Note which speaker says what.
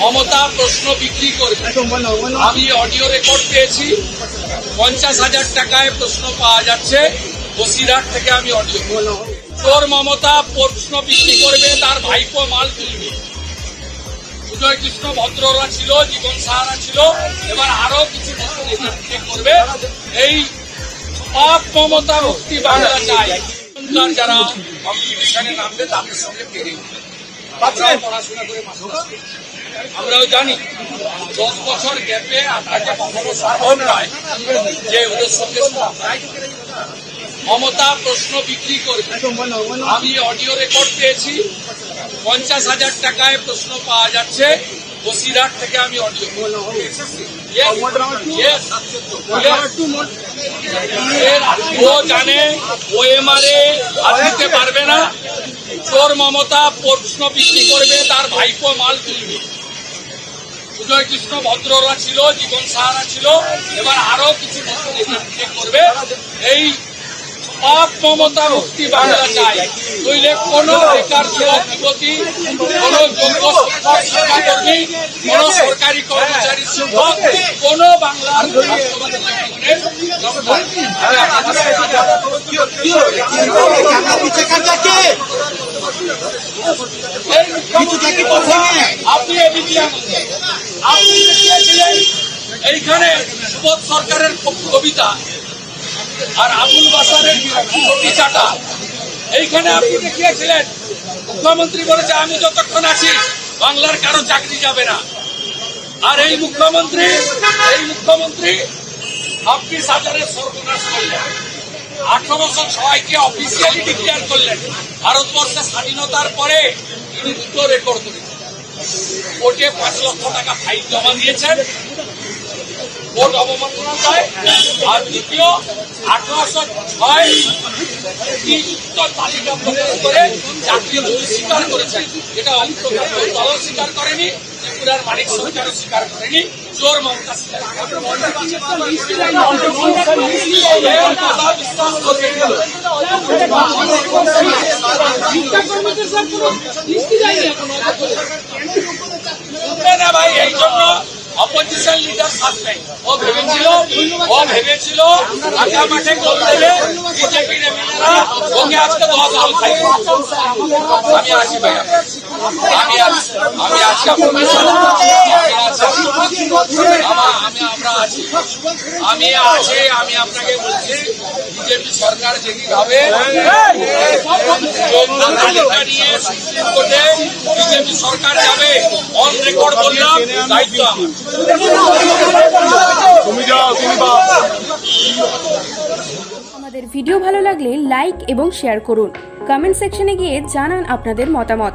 Speaker 1: মমতা প্রশ্ন বিক্রি করবে আমি অডিও রেকর্ড পেয়েছি। পঞ্চাশ হাজার টাকায় প্রশ্ন পাওয়া যাচ্ছে। বসিরহাট থেকে আমি অডিও চোর মমতা প্রশ্ন বিক্রি করবে, তার ভাইপো মাল তুলবে সুজয় কৃষ্ণ ভদ্ররা ছিল, জীবন সাহারা ছিল। এবার আরও কিছু করবে। এই পাপ মমতা মুক্তি বাংলা চাই। যারা কম্পিটিশনে নামবে, তাদের সঙ্গে পেরে উঠবে। আমরাও জানি দশ বছর গ্যাপে আপনাকে কখনো সম্ভব নয় যে ওদের সঙ্গে মমতা প্রশ্ন বিক্রি করবে। আমি অডিও রেকর্ড পেয়েছি পঞ্চাশ হাজার টাকায় প্রশ্ন পাওয়া যাচ্ছে বসিরহাট থেকে আমি অডিও ও জানে ও এমআরএ আর দিতে পারবে না। চোর মমতা প্রশ্ন বিক্রি করবে, তার ভাইপো মাল তুলবে সুজয় কৃষ্ণ ভদ্ররা ছিল, জীবন সাহারা ছিল, এবার আরও কিছু করবে। এই মুক্তি বাংলা চাই। নইলে কোন বেকার যুবক যুবতী কোন যোগ্য শিক্ষক কোন সরকারি কর্মচারী শিক্ষক কোন বাংলার এইখানে সুবোধ সরকারের কবিতা আর আবুল বাসারের ছুটি চাটা। এইখানে আপনি দেখিয়েছিলেন, মুখ্যমন্ত্রী বলেছে, আমি যতক্ষণ আছি, বাংলার কারও চাকরি যাবে না। আর এই মুখ্যমন্ত্রী এই মুখ্যমন্ত্রী ছাব্বিশ হাজারের সর্বনাশ করলেন। আঠারোশো ছয়কে অফিসিয়ালি ডিক্লেয়ার করলেন। ভারতবর্ষের স্বাধীনতার পরে তিনি দুটো রেকর্ড করেছেন। কোর্টে পাঁচ লক্ষ টাকা ফাইন জমা দিয়েছেন কোর্ট অবমাননা দেয় আর দ্বিতীয় আঠারোশো ছয় তালিকা প্রকাশ করে চাকরি স্বীকার করেছেন এটা অন্তর্গত দলও স্বীকার করেনি ত্রিপুরার মানিক সরকারও স্বীকার করেনি চোর মমতা স্বীকার করেনি। এই কথা বিশ্বাস করবেন না। শুনবে না ভাই, এই জন্য অপোজিশন লিডার সাসপেন্ড ও ভেবেছিল ও ভেবেছিল ঢাকা মাঠে গোল দেবে বিজেপির এমএলএরা ওকে আজকে আমি আছি। আমা- আমি আছি আমি আপনাকে বলছি বিজেপি সরকার যেদিন হবে তালিকা নিয়ে সুপ্রিম কোর্টে বিজেপি সরকার যাবে অন রেকর্ড বললাম দায়িত্ব
Speaker 2: তুমি যাও তুমি
Speaker 3: আমাদের ভিডিও ভালো লাগলে লাইক এবং শেয়ার করুন। কমেন্ট সেকশনে গিয়ে জানান আপনাদের মতামত।